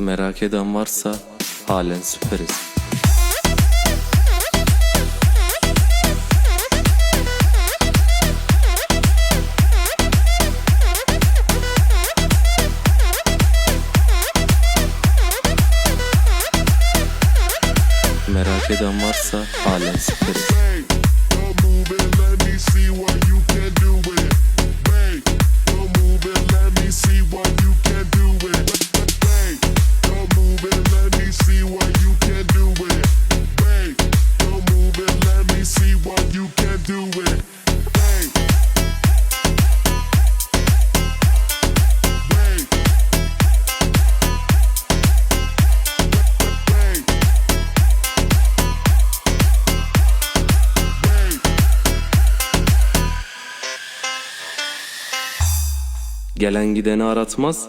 Merak eden varsa halen süperiz. Merak eden varsa halen süperiz. Gelen gideni aratmaz.